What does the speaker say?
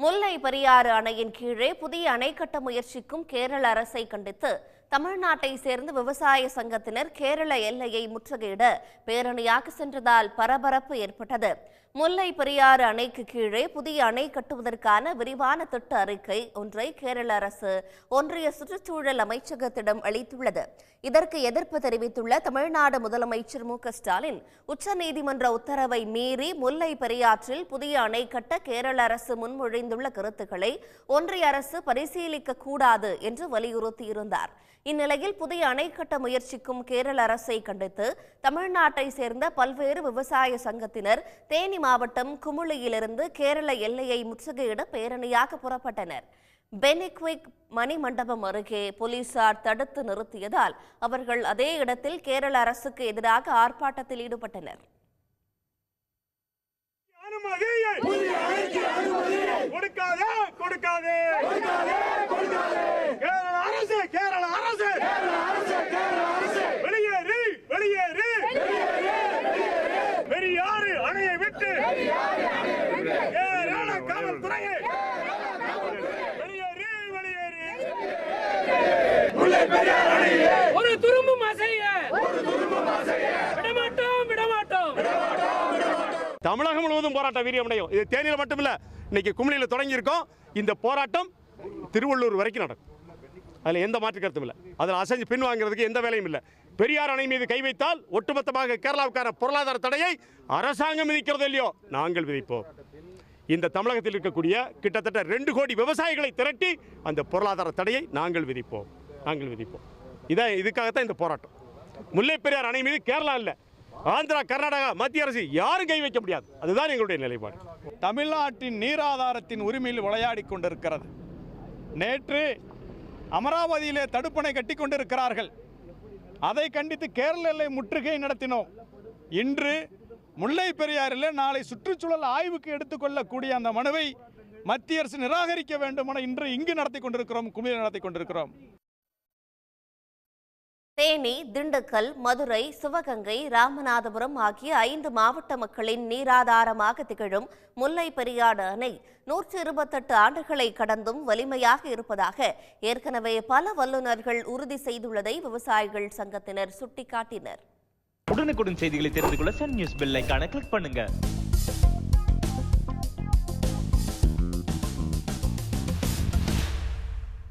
முல்லை பெரியாறு அணையின் கீழே புதிய அணை கட்ட முயற்சிக்கும் கேரள அரசை கண்டித்து தமிழ்நாட்டை சேர்ந்த விவசாய சங்கத்தினர் கேரள எல்லையை முற்றுகையிட பேரணியாக சென்றதால் பரபரப்பு ஏற்பட்டது. முல்லை பெரியாறு அணைக்கு கீழே புதிய அணை கட்டுவதற்கான விரிவான திட்ட அறிக்கை ஒன்றை கேரள அரசு ஒன்றிய சுற்றுச்சூழல் அமைச்சகத்திடம் அளித்துள்ளது. இதற்கு எதிர்ப்பு தெரிவித்துள்ள தமிழ்நாடு முதலமைச்சர் மு ஸ்டாலின் உச்சநீதிமன்ற உத்தரவை மீறி முல்லை பெரியாற்றில் புதிய அணை கட்ட கேரள அரசு முன்மொழிந்துள்ள கருத்துக்களை ஒன்றிய அரசு பரிசீலிக்க கூடாது என்று வலியுறுத்தியிருந்தார். இந்நிலையில் புதிய அணை கட்ட முயற்சிக்கும் கேரள அரசை கண்டித்து தமிழ்நாட்டை சேர்ந்த பல்வேறு விவசாய சங்கத்தினர் தேனி மாவட்டம் குமுளியிலிருந்து கேரள எல்லையை முற்றுகையிட பேரணியாக புறப்பட்டனர். பெனிக்விக் மணிமண்டபம் அருகே போலீசார் தடுத்து நிறுத்தியதால் அவர்கள் அதே இடத்தில் கேரள அரசுக்கு எதிராக ஆர்ப்பாட்டத்தில் ஈடுபட்டனர். தமிழகம் முழுவதும் போராட்டம் வீரியமடையும் இது தேனியில் மட்டுமில்ல இன்னைக்கு குமிழியில் தொடங்கியிருக்கோம். இந்த போராட்டம் திருவள்ளூர் வரைக்கும் நடக்கும். அதில் எந்த மாற்று கருத்தும் இல்லை. அதில் அசைஞ்சு பின் வாங்குறதுக்கு எந்த வேலையும் இல்லை. பெரியார் அணை மீது கை வைத்தால் ஒட்டுமொத்தமாக கேரளாவுக்கான பொருளாதார தடையை அரசாங்கம் விதிக்கிறதோ இல்லையோ? நாங்கள் விதிப்போம். இந்த தமிழகத்தில் இருக்கக்கூடிய கிட்டத்தட்ட ரெண்டு கோடி விவசாயிகளை திரட்டி அந்த பொருளாதார தடையை நாங்கள் விதிப்போம். நாங்கள் விதிப்போம். இதான் இதுக்காகத்தான் இந்த போராட்டம். முல்லை பெரியார் அணை மீது கேரளா இல்லை. ஆந்திரா கர்நாடகா மத்திய அரசு யாரும் கை வைக்க முடியாது. அதுதான் எங்களுடைய நிலைப்பாடு. தமிழ்நாட்டின் நீராதாரத்தின் உரிமையில் விளையாடி கொண்டிருக்கிறது. நேற்று அமராவதியிலே தடுப்பணை கட்டி கொண்டிருக்கிறார்கள். அதை கண்டித்து கேரள எல்லை முற்றுகை நடத்தினோம். இன்று முல்லை பெரியாறில் நாளை சுற்றுச்சூழல் ஆய்வுக்கு எடுத்துக்கொள்ளக்கூடிய அந்த மனுவை மத்திய அரசு நிராகரிக்க வேண்டும் என இன்று இங்கு நடத்தி கொண்டிருக்கிறோம் குமிழ் நடத்தி கொண்டிருக்கிறோம். தேனி திண்டுக்கல் மதுரை சிவகங்கை ராமநாதபுரம் ஆகிய ஐந்து மாவட்ட மக்களின் நீராதாரமாக திகழும் முல்லை பெரியாறு அணை நூற்றி இருபத்தெட்டு ஆண்டுகளை கடந்தும் வலிமையாக இருப்பதாக ஏற்கனவே பல வல்லுநர்கள் உறுதி செய்துள்ளதை விவசாயிகள் சங்கத்தினர் சுட்டிக்காட்டினர். உடனுக்குடன் செய்திகளை தெரிந்து கொள்ள சன் நியூஸ் பெல் கிளிக் பண்ணுங்க.